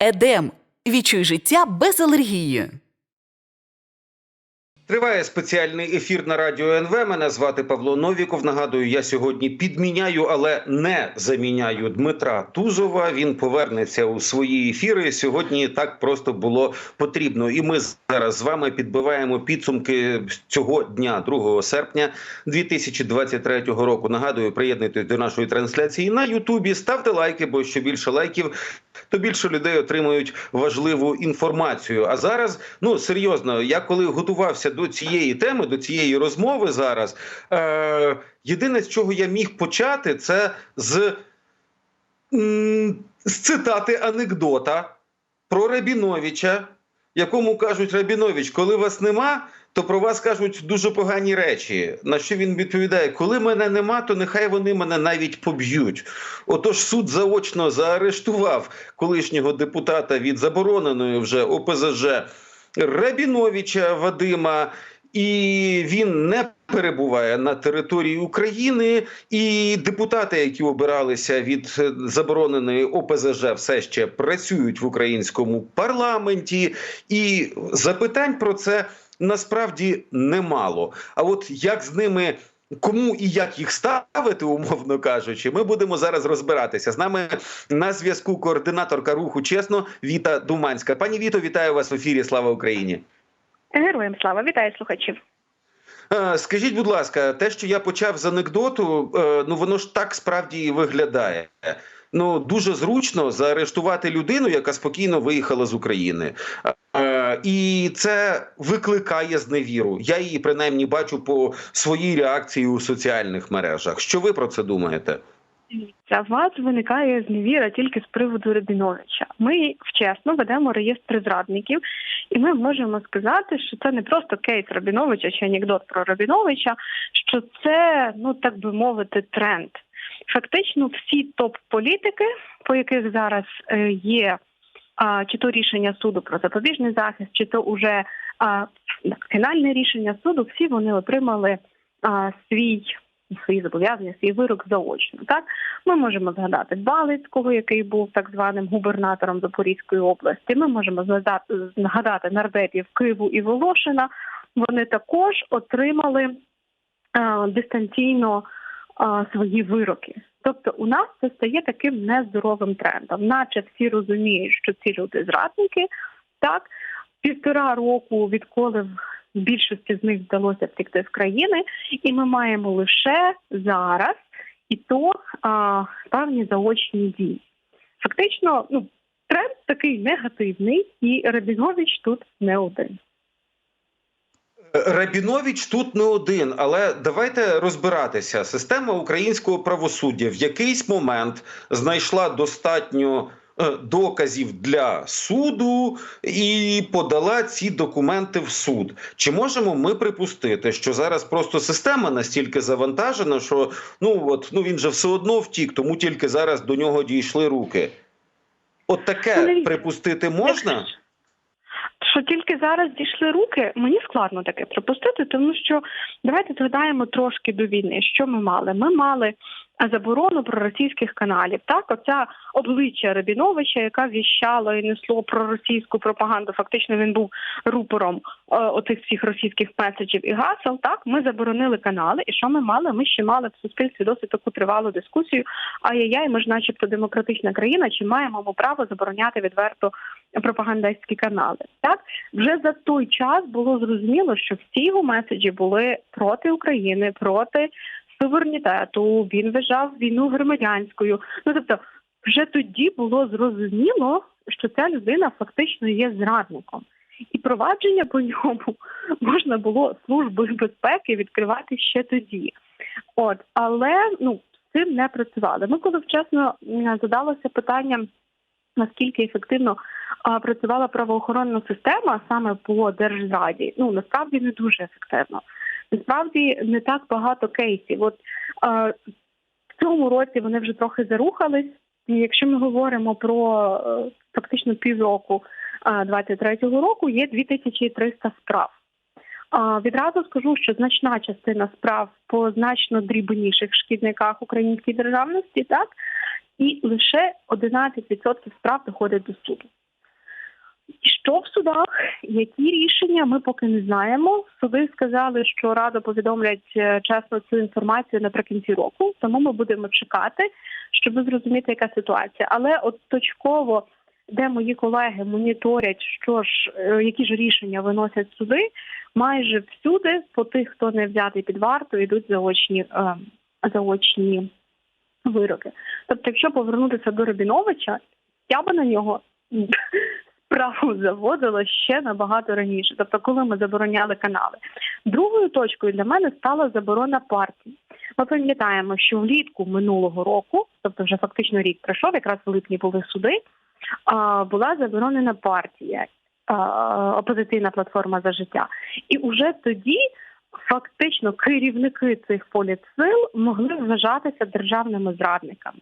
Едем. Відчуй життя без алергії. Триває спеціальний ефір на радіо НВ. Мене звати Павло Новіков. Нагадую, я сьогодні підміняю, але не заміняю Дмитра Тузова. Він повернеться у свої ефіри. Сьогодні так просто було потрібно. І ми зараз з вами підбиваємо підсумки цього дня, 2 серпня 2023 року. Нагадую, приєднуйтесь до нашої трансляції на Ютубі. Ставте лайки, бо що більше лайків, то більше людей отримують важливу інформацію. А зараз, ну серйозно, я коли готувався до цієї теми, до цієї розмови зараз, е, єдине, з чого я міг почати, це з, м, з цитати анекдота про Рабіновича, якому кажуть Рабінович, коли вас нема. То про вас кажуть дуже погані речі. На що він відповідає: коли мене нема, то нехай вони мене навіть поб'ють. Отож, суд заочно заарештував колишнього депутата від забороненої вже ОПЗЖ Рабіновича Вадима, і він не перебуває на території України. І депутати, які обиралися від забороненої ОПЗЖ, все ще працюють в українському парламенті. І запитань про це насправді немало. А от як з ними. Кому і як їх ставити, умовно кажучи, ми будемо зараз розбиратися. З нами на зв'язку координаторка руху чесно Віта Думанська. Пані Віто, вітаю вас в ефірі. Слава Україні. Героям слава, вітаю слухачів. Е, Скажіть, будь ласка, те, що я почав з анекдоту, е, ну воно ж так справді і виглядає. Ну дуже зручно заарештувати людину, яка спокійно виїхала з України, Е, і це викликає зневіру. Я її принаймні бачу по своїй реакції у соціальних мережах. Що ви про це думаєте? Дивіться, вас виникає зневіра тільки з приводу Рабіновича. Ми вчасно ведемо реєстр зрадників, і ми можемо сказати, що це не просто кейс Рабіновича чи анекдот про Рабіновича, що це, ну так би мовити, тренд. Фактично, всі топ-політики, по яких зараз е, є чи то рішення суду про запобіжний захист, чи то уже фінальне рішення суду, всі вони отримали свій свої зобов'язання, свій вирок заочно. Так ми можемо згадати Балицького, який був так званим губернатором Запорізької області. Ми можемо згадати нардепів Киву і Волошина. Вони також отримали е, дистанційно е, свої вироки. Тобто, у нас це стає таким нездоровим трендом, наче всі розуміють, що ці люди зрадники. Так, півтора року, відколи в більшості з них вдалося втекти з країни, і ми маємо лише зараз і то а, певні заочні дії. Фактично, ну тренд такий негативний, і Рабінович тут не один. Рабінович тут не один, але давайте розбиратися. Система українського правосуддя в якийсь момент знайшла достатньо е, доказів для суду і подала ці документи в суд. Чи можемо ми припустити, що зараз просто система настільки завантажена, що ну от ну він же все одно втік, тому тільки зараз до нього дійшли руки? От таке припустити можна? Що тільки зараз дійшли руки, мені складно таке припустити, тому що давайте згадаємо трошки до війни. Що ми мали? Ми мали заборону проросійських каналів. Так, оця обличчя Рабіновича, яка віщала і несло проросійську пропаганду. Фактично він був рупором е, отих всіх російських меседжів і гасел. Так, ми заборонили канали. І що ми мали? Ми ще мали в суспільстві досить таку тривалу дискусію. Ай-яй-яй, ми ж, начебто, демократична країна, чи маємо ми право забороняти відверто пропагандистські канали. Так вже за той час було зрозуміло, що всі його меседжі були проти України, проти суверенітету. Він вважав війну громадянською. Ну тобто, вже тоді було зрозуміло, що ця людина фактично є зрадником. І провадження по ньому можна було службою безпеки відкривати ще тоді. От, але ну з цим не працювали. Ми коли вчасно задалося питання, наскільки ефективно а, працювала правоохоронна система саме по держзраді, ну насправді не дуже ефективно. Насправді не так багато кейсів. От а, в цьому році вони вже трохи зарухались. І якщо ми говоримо про е, фактично півроку а, 23-го року, є 2300 справ. Відразу скажу, що значна частина справ по значно дрібніших шкідниках української державності, так і лише 11% справ доходить до суду. Що в судах, які рішення, ми поки не знаємо. Суди сказали, що рада повідомлять е, чесно цю інформацію наприкінці року, тому ми будемо чекати, щоб зрозуміти, яка ситуація. Але от точково, де мої колеги моніторять, що ж, е, які ж рішення виносять суди, майже всюди по тих, хто не взятий під варту, йдуть заочні, е, заочні вироки. Тобто, якщо повернутися до Рабіновича, я би на нього справу заводила ще набагато раніше. Тобто, коли ми забороняли канали. Другою точкою для мене стала заборона партій. Ми пам'ятаємо, що влітку минулого року, тобто вже фактично рік пройшов, якраз в липні були суди, була заборонена партія опозиційна платформа за життя. І уже тоді фактично керівники цих політсил могли вважатися державними зрадниками.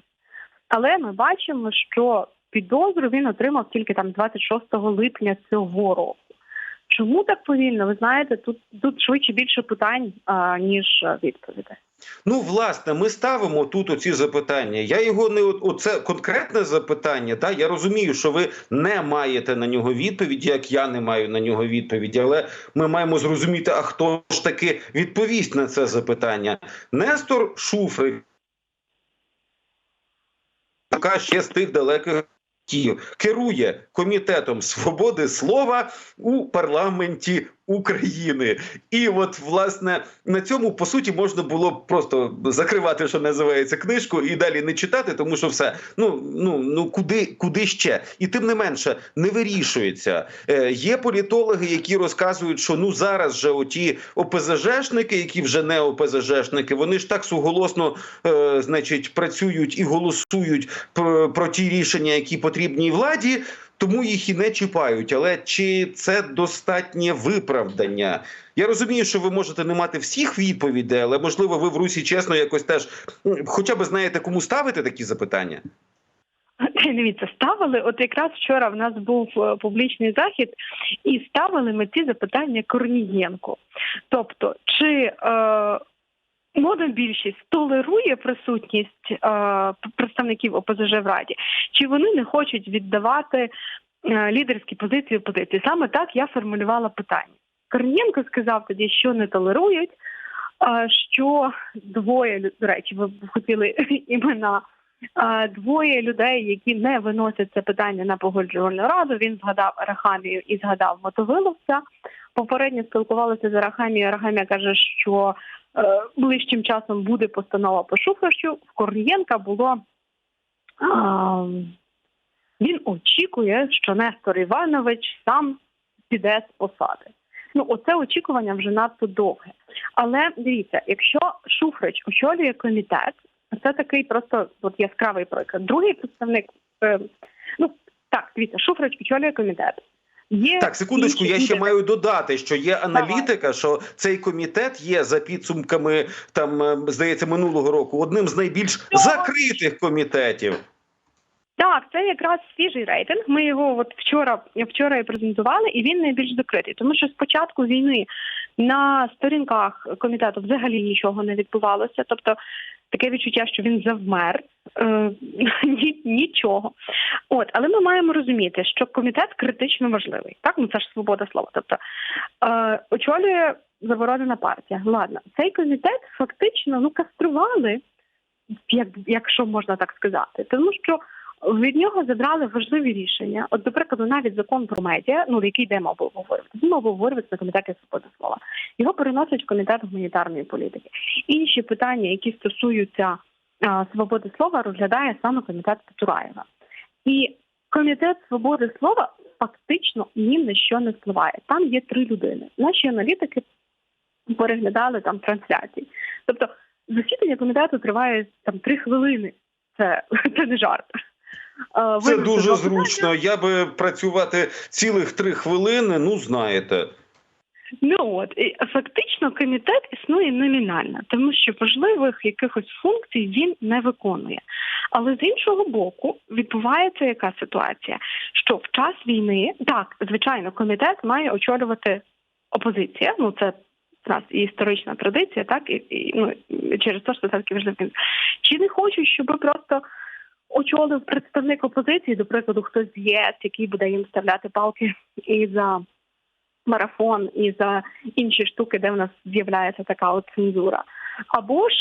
Але ми бачимо, що підозру він отримав тільки там 26 липня цього року. Чому так повільно? Ви знаєте, тут тут швидше більше питань а, ніж відповідей. Ну, власне, ми ставимо тут оці запитання. Я його не оце конкретне запитання. Та я розумію, що ви не маєте на нього відповіді, як я не маю на нього відповіді. Але ми маємо зрозуміти, а хто ж таки відповість на це запитання. Нестор Шуфрик, яка ще з тих далеких. Керує комітетом свободи слова у парламенті України, і от власне на цьому по суті можна було просто закривати, що називається книжку, і далі не читати, тому що все ну ну ну куди куди ще, і тим не менше не вирішується. Е, є політологи, які розказують, що ну зараз же оті ОПЗЖшники, які вже не ОПЗЖшники, вони ж так суголосно, е, значить, працюють і голосують про, про ті рішення, які потрібні владі тому їх і не чіпають. Але чи це достатнє виправдання? Я розумію, що ви можете не мати всіх відповідей, але можливо, ви в Русі чесно якось теж ну, хоча б знаєте, кому ставити такі запитання. Дивіться, ставили. От якраз вчора в нас був е, публічний захід, і ставили ми ці запитання Корнієнку. Тобто, чи е, монобільшість толерує присутність е, представників ОПЗЖ в Раді, чи вони не хочуть віддавати е, лідерські позиції опозиції? Саме так я формулювала питання. Корнієнко сказав тоді, що не толерують, е, що двоє до речі, ви хотіли імена. Двоє людей, які не виносять це питання на погоджувальну раду. Він згадав Арахамію і згадав Мотовиловця. Попередньо спілкувалися з Арахамією. Арахамія каже, що е, ближчим часом буде постанова по Шуфрищу. В Корнієнка було він очікує, що Нестор Іванович сам піде з посади. Ну, оце очікування вже надто довге. Але дивіться, якщо Шуфрич очолює комітет, це такий просто от яскравий приклад. Другий представник, е, ну так, дивіться, Шуфрич очолює комітет. Є Так, секундочку, я ще маю додати, що є аналітика, що цей комітет є за підсумками там, е, здається, минулого року одним з найбільш закритих комітетів. Так, це якраз свіжий рейтинг. Ми його от вчора вчора і презентували, і він найбільш закритий, тому що з початку війни на сторінках комітету взагалі нічого не відбувалося. Тобто таке відчуття, що він завмер е, нічого. От, але ми маємо розуміти, що комітет критично важливий. Так, ну це ж свобода слова. Тобто е, очолює заборонена партія. Ладно, цей комітет фактично ну кастрували, як, якщо можна так сказати, тому що. Від нього забрали важливі рішення. От, до прикладу, навіть закон про медіа, ну який де мав би обговорювати, мав би на комітеті свободи слова. Його переносять в комітет гуманітарної політики. Інші питання, які стосуються а, свободи слова, розглядає саме комітет Петураєва. І комітет свободи слова фактично ні на що не впливає. Там є три людини. Наші аналітики переглядали там трансляції. Тобто засідання комітету триває там три хвилини. Це, це не жарт. Це дуже зручно. Я би працювати цілих три хвилини. Ну знаєте. Ну от і фактично комітет існує номінально, тому що важливих якихось функцій він не виконує. Але з іншого боку, відбувається яка ситуація, що в час війни так, звичайно, комітет має очолювати опозиція. Ну це в нас і історична традиція, так і, і ну через те, що це таки важливо. Чи не хочуть, щоб просто очолив представник опозиції, до прикладу, хтось з ЄС, який буде їм вставляти палки і за марафон, і за інші штуки, де в нас з'являється така от цензура. Або ж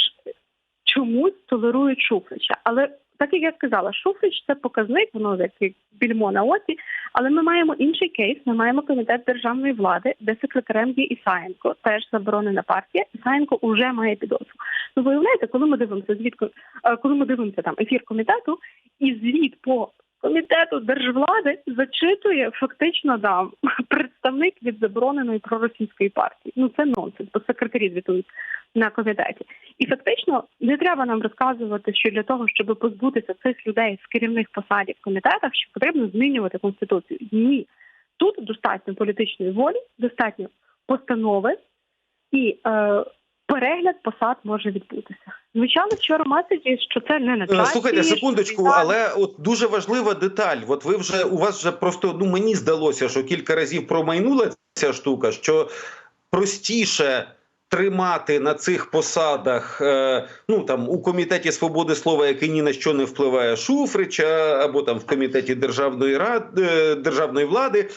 чомусь толерують Шуфрича. Але так як я сказала, Шуфрич це показник, воно як більмо на оці. Але ми маємо інший кейс. Ми маємо комітет державної влади, де секретарем є Ісаєнко, теж заборонена партія. Ісаєнко вже має підозру. Ну виявляєте, коли ми дивимося звідки, е, коли ми дивимося там ефір комітету, і звіт по комітету держвлади зачитує фактично да, представник від забороненої проросійської партії. Ну це нонсенс, бо секретарі звітують на комітеті. І фактично не треба нам розказувати, що для того, щоб позбутися цих людей з керівних посад в комітетах, що потрібно змінювати конституцію. Ні, тут достатньо політичної волі, достатньо постанови і е, перегляд посад може відбутися. Звичайно, вчора меседжі, що це не на Е, часі, Слухайте секундочку, але от дуже важлива деталь. От ви вже у вас вже просто ну мені здалося, що кілька разів промайнула ця штука, що простіше. Тримати на цих посадах, е, ну там у комітеті свободи слова, який ні на що не впливає Шуфрича, або там в комітеті державної ради е, державної влади,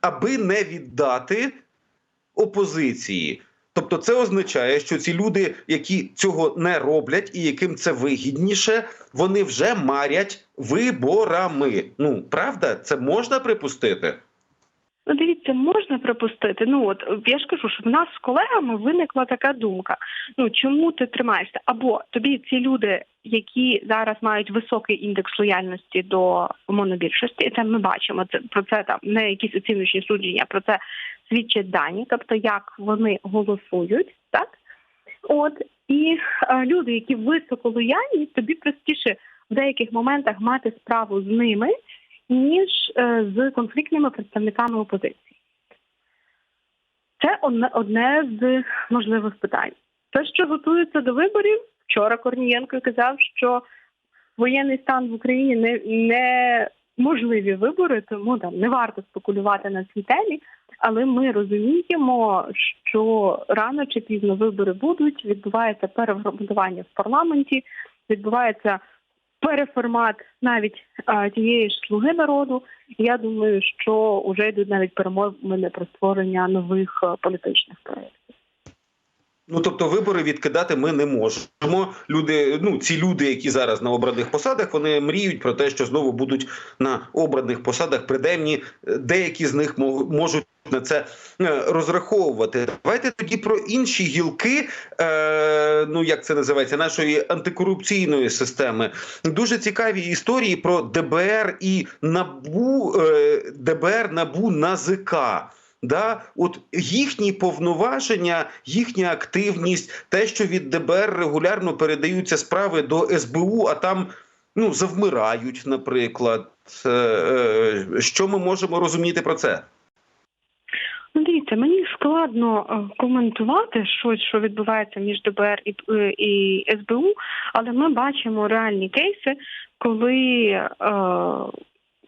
аби не віддати опозиції. Тобто, це означає, що ці люди, які цього не роблять і яким це вигідніше, вони вже марять виборами. Ну правда, це можна припустити? Ну, дивіться, можна припустити. Ну от я ж кажу, що в нас з колегами виникла така думка. Ну чому ти тримаєшся? Або тобі ці люди, які зараз мають високий індекс лояльності до монобільшості, і це ми бачимо. Це про це там не якісь оціночні судження, про це свідчать дані, тобто як вони голосують, так от і е, люди, які високо лояльні, тобі простіше в деяких моментах мати справу з ними ніж е, з конфліктними представниками опозиції. Це одне, з можливих питань. Те, що готується до виборів, вчора Корнієнко казав, що воєнний стан в Україні не, не можливі вибори, тому там не варто спекулювати на цій темі. Але ми розуміємо, що рано чи пізно вибори будуть, відбувається переформатування в парламенті, відбувається переформат навіть а, тієї ж слуги народу. Я думаю, що вже йдуть навіть перемовини про створення нових політичних проєктів. Ну тобто, вибори відкидати ми не можемо. Люди, ну ці люди, які зараз на обраних посадах, вони мріють про те, що знову будуть на обраних посадах. Принаймні, е, деякі з них мо- можуть на це е, розраховувати. Давайте тоді про інші гілки, е, ну як це називається, нашої антикорупційної системи. Дуже цікаві історії про ДБР і НАБУ, е, ДБР, НАБУ, НАЗК. Да, от їхні повноваження, їхня активність, те, що від ДБР регулярно передаються справи до СБУ, а там ну завмирають, наприклад. Е, е, Що ми можемо розуміти про це? Ну, дивіться, мені складно е, коментувати щось, що відбувається між ДБР і, е, і СБУ, але ми бачимо реальні кейси, коли, е,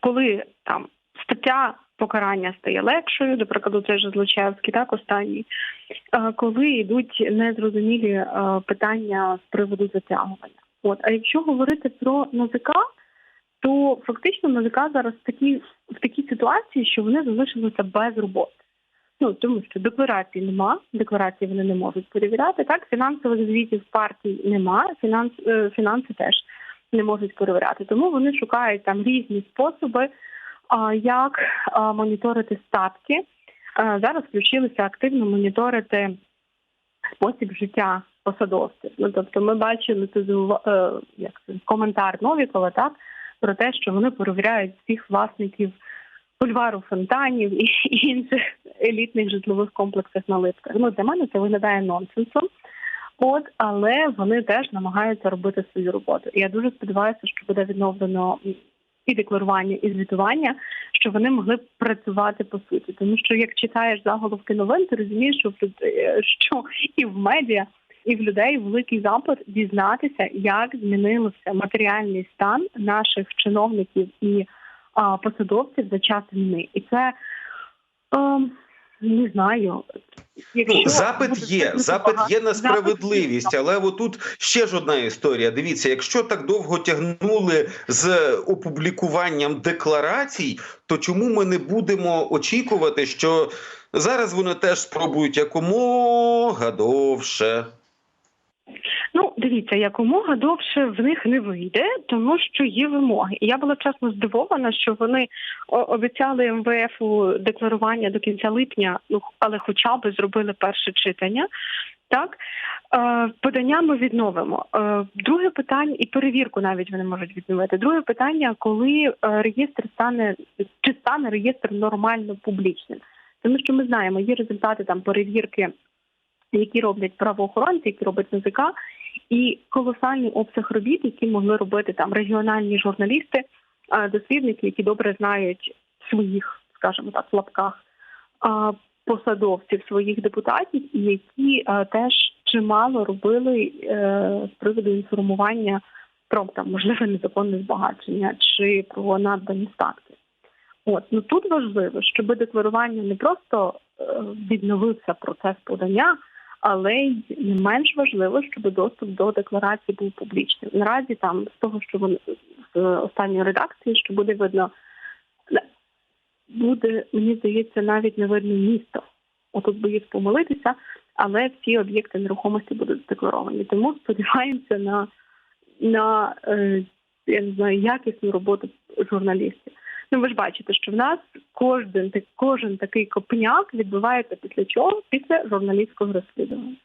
коли там стаття покарання стає легшою, до прикладу, це ж Злочевський, так останній, е, коли йдуть незрозумілі питання з приводу затягування. От, а якщо говорити про НАЗК, то фактично НАЗК зараз в такій в такій ситуації, що вони залишилися без роботи. Ну тому що декларацій нема, декларації вони не можуть перевіряти. Так, фінансових звітів партій нема, фінанс, е, фінанси теж не можуть перевіряти. Тому вони шукають там різні способи, як моніторити статки. Зараз включилися активно моніторити спосіб життя посадовців. Ну тобто, ми бачили тут е, як коментар Новікова, так про те, що вони перевіряють всіх власників бульвару фонтанів і інших елітних житлових комплексів на липках. Ну для мене це виглядає нонсенсом. От, але вони теж намагаються робити свою роботу. Я дуже сподіваюся, що буде відновлено і декларування, і звітування, що вони могли працювати по суті. Тому що як читаєш заголовки новин, ти розумієш, що що і в медіа, і в людей великий запит дізнатися, як змінився матеріальний стан наших чиновників і а, посадовців за час війни. І це ем, не знаю. Якщо Ну, запит є, запит багато- є на справедливість, але отут ще ж одна історія. Дивіться, якщо так довго тягнули з опублікуванням декларацій, то чому ми не будемо очікувати, що зараз вони теж спробують якомога довше? Ну, дивіться, якомога довше в них не вийде, тому що є вимоги. І я була чесно здивована, що вони обіцяли МВФу декларування до кінця липня, ну але хоча б зробили перше читання. Так, е, подання ми відновимо. Е, друге питання, і перевірку навіть вони можуть відновити. Друге питання, коли е, реєстр стане чи стане реєстр нормально публічним, тому що ми знаємо, є результати там перевірки, які роблять правоохоронці, які робить НЗК, і колосальний обсяг робіт, які могли робити там регіональні журналісти, е, дослідники, які добре знають своїх, скажімо так, в лапках е, посадовців, своїх депутатів, і які е, теж чимало робили з приводу інформування про там можливе незаконне збагачення чи про надбані статки. От ну тут важливо, щоб декларування не просто відновився процес подання, але й не менш важливо, щоб доступ до декларації був публічним. Наразі там з того, що вони з останньої редакції, що буде видно, буде, мені здається, навіть не видно місто. Отут боюсь помилитися, але всі об'єкти нерухомості будуть задекларовані. Тому сподіваємося на, на е, я не знаю, якісну роботу журналістів. Ну, ви ж бачите, що в нас кожен, кожен такий копняк відбувається після чого? Після журналістського розслідування.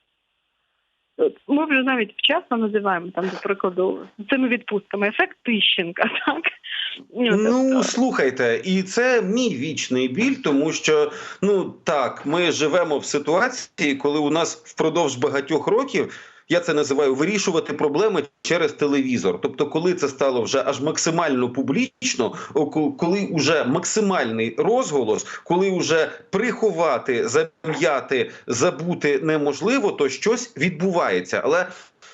Ми вже навіть вчасно називаємо там, до прикладу, цими відпустками ефект Тищенка, так? Ну слухайте, і це мій вічний біль, тому що ну так, ми живемо в ситуації, коли у нас впродовж багатьох років. Я це називаю вирішувати проблеми через телевізор. Тобто, коли це стало вже аж максимально публічно, коли вже максимальний розголос, коли вже приховати, зам'яти, забути неможливо, то щось відбувається. Але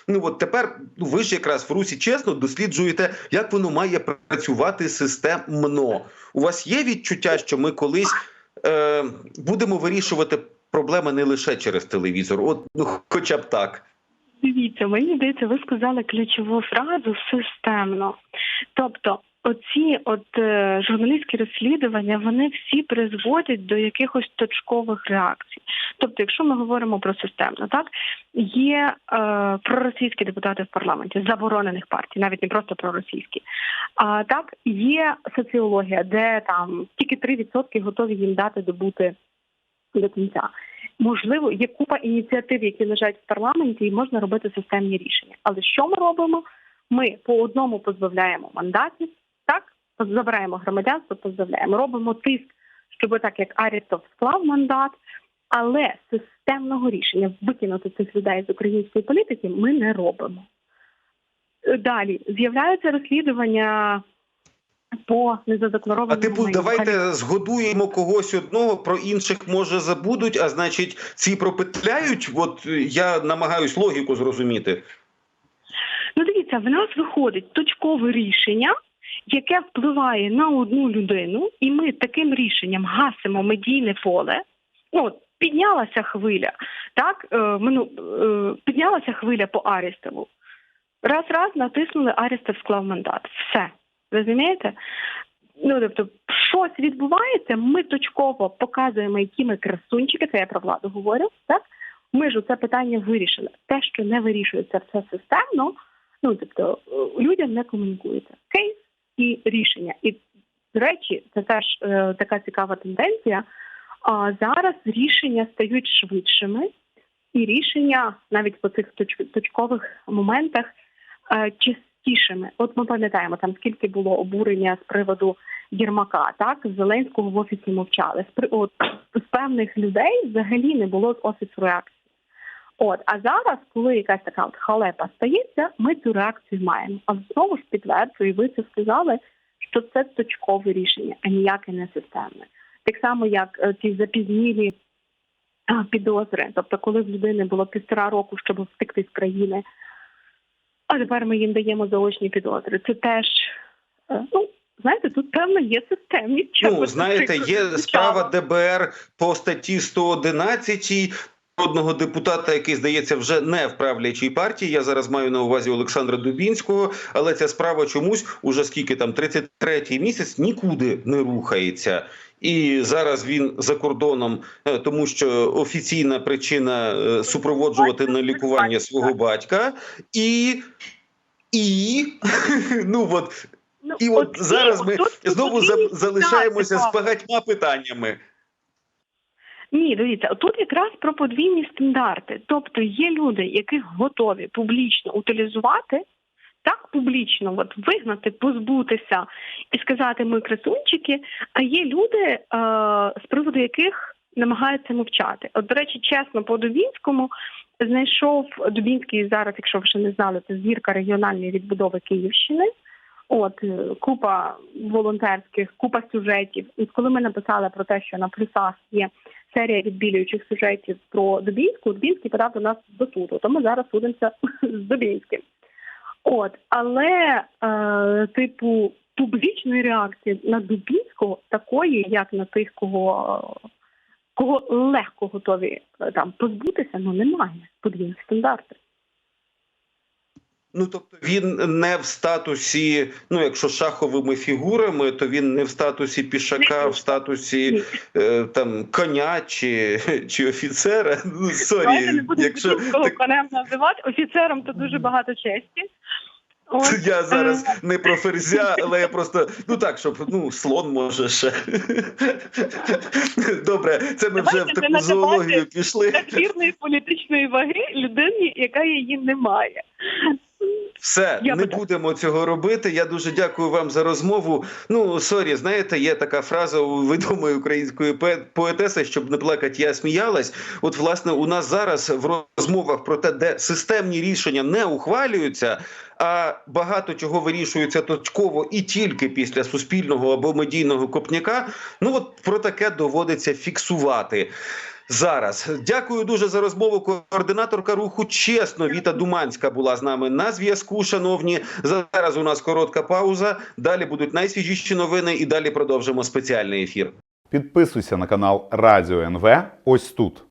ну от тепер ну, ви ж якраз в Русі чесно досліджуєте, як воно має працювати системно. У вас є відчуття, що ми колись е, будемо вирішувати проблеми не лише через телевізор, от ну хоча б так. Дивіться, мені здається, ви сказали ключову фразу системно. Тобто, оці от е, журналістські розслідування вони всі призводять до якихось точкових реакцій. Тобто, якщо ми говоримо про системно, так є е, проросійські депутати в парламенті заборонених партій, навіть не просто проросійські. А так є соціологія, де там тільки 3% готові їм дати добути до кінця. Можливо, є купа ініціатив, які лежать в парламенті, і можна робити системні рішення. Але що ми робимо? Ми по одному позбавляємо мандатів, так забираємо громадянство, позбавляємо. Робимо тиск, щоб так як Арістов склав мандат, але системного рішення викинути цих людей з української політики ми не робимо. Далі з'являються розслідування по А типу, давайте згодуємо когось одного, про інших може забудуть. А значить, ці пропетляють. От я намагаюсь логіку зрозуміти. Ну, дивіться, в нас виходить точкове рішення, яке впливає на одну людину, і ми таким рішенням гасимо медійне поле. Ну, от, піднялася хвиля, так е, мину, е, піднялася хвиля по Арістову. Раз раз натиснули, Арістов склав мандат. Все. Розумієте? Ну, тобто, щось відбувається, ми точково показуємо, які ми красунчики, це я про владу говорю, так? Ми ж у це питання вирішили. Те, що не вирішується все системно, ну тобто е, людям не комунікується. Кейс і рішення. І до речі, це теж е, така цікава тенденція. А зараз рішення стають швидшими, і рішення навіть по цих точ- точкових моментах е, частішими. От ми пам'ятаємо там скільки було обурення з приводу Єрмака, так Зеленського в офісі мовчали. З от з певних людей взагалі не було з офісу реакції. От, а зараз, коли якась така от халепа стається, ми цю реакцію маємо. А знову ж підтверджую, ви це сказали, що це точкове рішення, а ніяке не системне. Так само, як е, ці запізнілі підозри, тобто, коли в людини було півтора року, щоб втекти з країни, а тепер ми їм даємо заочні підозри. Це теж е, ну знаєте, тут певно є системність. Чого Ну, знаєте, є справа ДБР по статті 111 народного депутата, який здається вже не в правлячій партії. Я зараз маю на увазі Олександра Дубінського, але ця справа чомусь уже скільки там 33-й місяць нікуди не рухається. І зараз він за кордоном, е, тому що офіційна причина е, супроводжувати на лікування свого батька, і, і ну от Ну, і от зараз ми знову залишаємося з багатьма питаннями. Ні, дивіться, тут якраз про подвійні стандарти. Тобто є люди, яких готові публічно утилізувати, так публічно, от вигнати, позбутися і сказати ми красунчики. А є люди, е, з приводу яких намагаються мовчати. От, до речі, чесно, по Дубінському знайшов Дубінський зараз, якщо ви ще не знали, це зірка регіональної відбудови Київщини. От е, купа волонтерських, купа сюжетів. І коли ми написали про те, що на плюсах є серія відбілюючих сюжетів про Дубінську, Дубінський подав до нас до суду. То ми зараз судимося з Дубінським. От, але е, типу публічної реакції на Дубінського такої, як на тих, кого, кого легко готові е, там позбутися, ну немає подвійних стандартів. Ну тобто він не в статусі, ну якщо шаховими фігурами, то він не в статусі пішака, в статусі е, там коня чи, чи офіцера. Ну Давайте не сорі, якщо так, конем називати офіцером, то дуже багато честі. От, я е, зараз не про ферзя, але я просто ну так, щоб ну слон може ще. Добре, це ми вже в таку зоологію пішли. надмірної політичної ваги людині, яка її не має. Все, Я не так. будемо цього робити. Я дуже дякую вам за розмову. Ну сорі, знаєте, є така фраза у відомої української поетеси, щоб не плакати, я сміялась. От, власне, у нас зараз в розмовах про те, де системні рішення не ухвалюються. А багато чого вирішується точково і тільки після суспільного або медійного копняка. Ну от про таке доводиться фіксувати. Зараз дякую дуже за розмову. Координаторка руху чесно Віта Думанська була з нами на зв'язку. Шановні, зараз у нас коротка пауза. Далі будуть найсвіжіші новини, і далі продовжимо спеціальний ефір. Підписуйся на канал Радіо НВ ось тут.